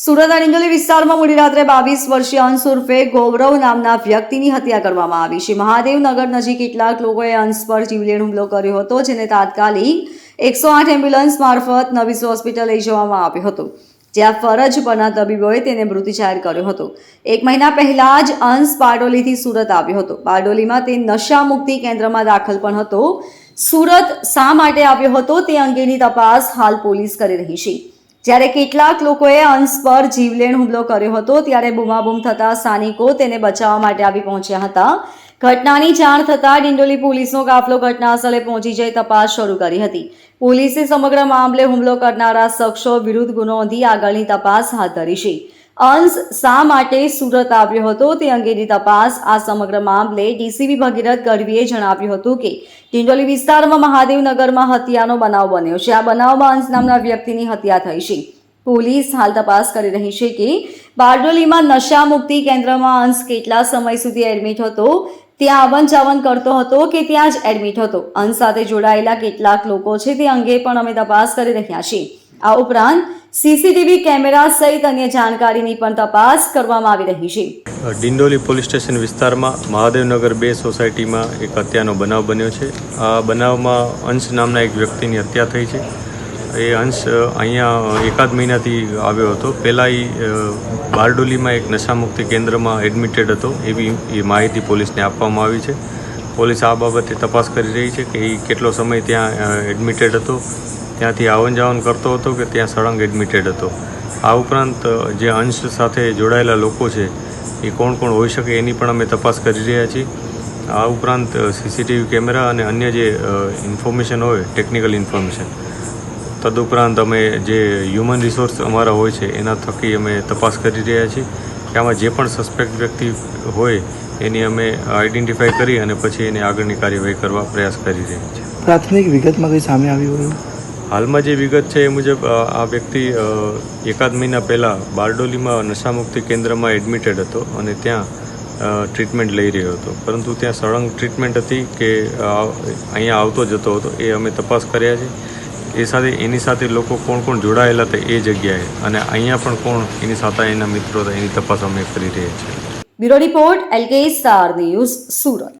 સુરત અણિંદોલી વિસ્તારમાં મોડી રાત્રે બાવીસ વર્ષીય અંશ ઉર્ફે ગૌરવ નામના વ્યક્તિની હત્યા કરવામાં આવી છે. મહાદેવનગર નજીક કેટલાક લોકોએ અંશ પર જીવલેણ હુમલો કર્યો હતો, જેને તાત્કાલિક એકસો આઠ એમ્બ્યુલન્સ મારફત નવીસ હોસ્પિટલ લઈ જવામાં આવ્યો હતો, જ્યાં ફરજ પરના તબીબોએ તેને મૃત્યુ જાહેર કર્યો હતો. એક મહિના પહેલા જ અંશ બારડોલીથી સુરત આવ્યો હતો. બારડોલીમાં તે નશા મુક્તિ કેન્દ્રમાં દાખલ પણ હતો. સુરત શા માટે આવ્યો હતો તે અંગેની તપાસ હાલ પોલીસ કરી રહી છે. જ્યારે કેટલાક લોકોએ અંશ પર જીવલેણ હુમલો કર્યો હતો, ત્યારે બૂમાબૂમ થતા સ્થાનિકો તેને બચાવવા માટે આવી પહોંચ્યા હતા. ઘટનાની જાણ થતાં ડિંડોલી પોલીસનો કાફલો ઘટના સ્થળે પહોંચી જઈ તપાસ શરૂ કરી હતી. પોલીસે સમગ્ર મામલે હુમલો કરનારા શખ્સો વિરુદ્ધ ગુનો નોંધી આગળની તપાસ હાથ ધરી છે. અંશ શા માટે સુરત આવ્યો હતો તે અંગેની તપાસ આ સમગ્ર મામલે ડીસીબી ભગીરથ ગઢવીએ જણાવ્યું હતું કે ટિંડોલી વિસ્તારમાં મહાદેવનગરમાં હત્યાનો બનાવ બન્યો છે. આ બનાવમાં અંશ નામના વ્યક્તિની હત્યા થઈ છે. પોલીસ હાલ તપાસ કરી રહી છે કે બારડોલીમાં નશા મુક્તિ કેન્દ્રમાં અંશ કેટલા સમય સુધી એડમિટ હતો? ત્યાં આવન જાવન કરતો હતો કે ત્યાં જ એડમિટ હતો? અંશ સાથે જોડાયેલા કેટલાક લોકો છે તે અંગે પણ અમે તપાસ કરી રહ્યા છીએ. આ ઉપરાંત સીસીટીવી કેમેરા સહિત અન્ય જાણકારીની પણ તપાસ કરવામાં આવી રહી છે. ડિંડોલી પોલીસ સ્ટેશન વિસ્તારમાં મહાદેવનગર બે સોસાયટીમાં એક હત્યાનો બનાવ બન્યો છે. આ બનાવમાં અંશ નામના એક વ્યક્તિની હત્યા થઈ છે. એ અંશ અહીંયા એકાદ મહિનાથી આવ્યો હતો. પહેલાં એ બારડોલીમાં એક નશામુક્તિ કેન્દ્રમાં એડમિટેડ હતો. એવી એ માહિતી પોલીસને આપવામાં આવી છે. પોલીસ આ બાબતે તપાસ કરી રહી છે કે એ કેટલો સમય ત્યાં એડમિટેડ હતો. ત્યાંથી આવન જાવન કરતો હતો કે ત્યાં સળંગ એડમિટેડ હતો. આ ઉપરાંત જે અંશ સાથે જોડાયેલા લોકો છે, એ કોણ કોણ હોઈ શકે એની પણ અમે તપાસ કરી રહ્યા છીએ. આ ઉપરાંત સીસીટીવી કેમેરા અને અન્ય જે ઇન્ફોર્મેશન હોય ટેકનિકલ ઇન્ફોર્મેશન તદુપરાંત અમે જે હ્યુમન રિસોર્સ અમારા હોય છે, એના થકી અમે તપાસ કરી રહ્યા છીએ. કે આમાં જે પણ સસ્પેક્ટ વ્યક્તિ હોય, એની અમે આઈડેન્ટિફાઈ કરી અને પછી એની આગળની કાર્યવાહી કરવા પ્રયાસ કરી રહ્યા છીએ. પ્રાથમિક વિગતમાં કંઈ સામે આવ્યું એવું હાલમાં જે વિગત છે એ મુજબ આ વ્યક્તિ એકાદ મહિના પહેલાં બારડોલીમાં નશામુક્તિ કેન્દ્રમાં એડમિટેડ હતો અને ત્યાં ટ્રીટમેન્ટ લઈ રહ્યો હતો. પરંતુ ત્યાં સળંગ ટ્રીટમેન્ટ હતી કે અહીંયા આવતો જતો હતો. એ અમે તપાસ કર્યા છે. એ સાથે, એની સાથે લોકો કોણ કોણ જોડાયેલા હતા એ જગ્યાએ અને અહીંયા પણ કોણ એની સાથે એના મિત્રો હતા એની તપાસ અમે કરી રહ્યા છીએ. Bureau report, LK star news Surat.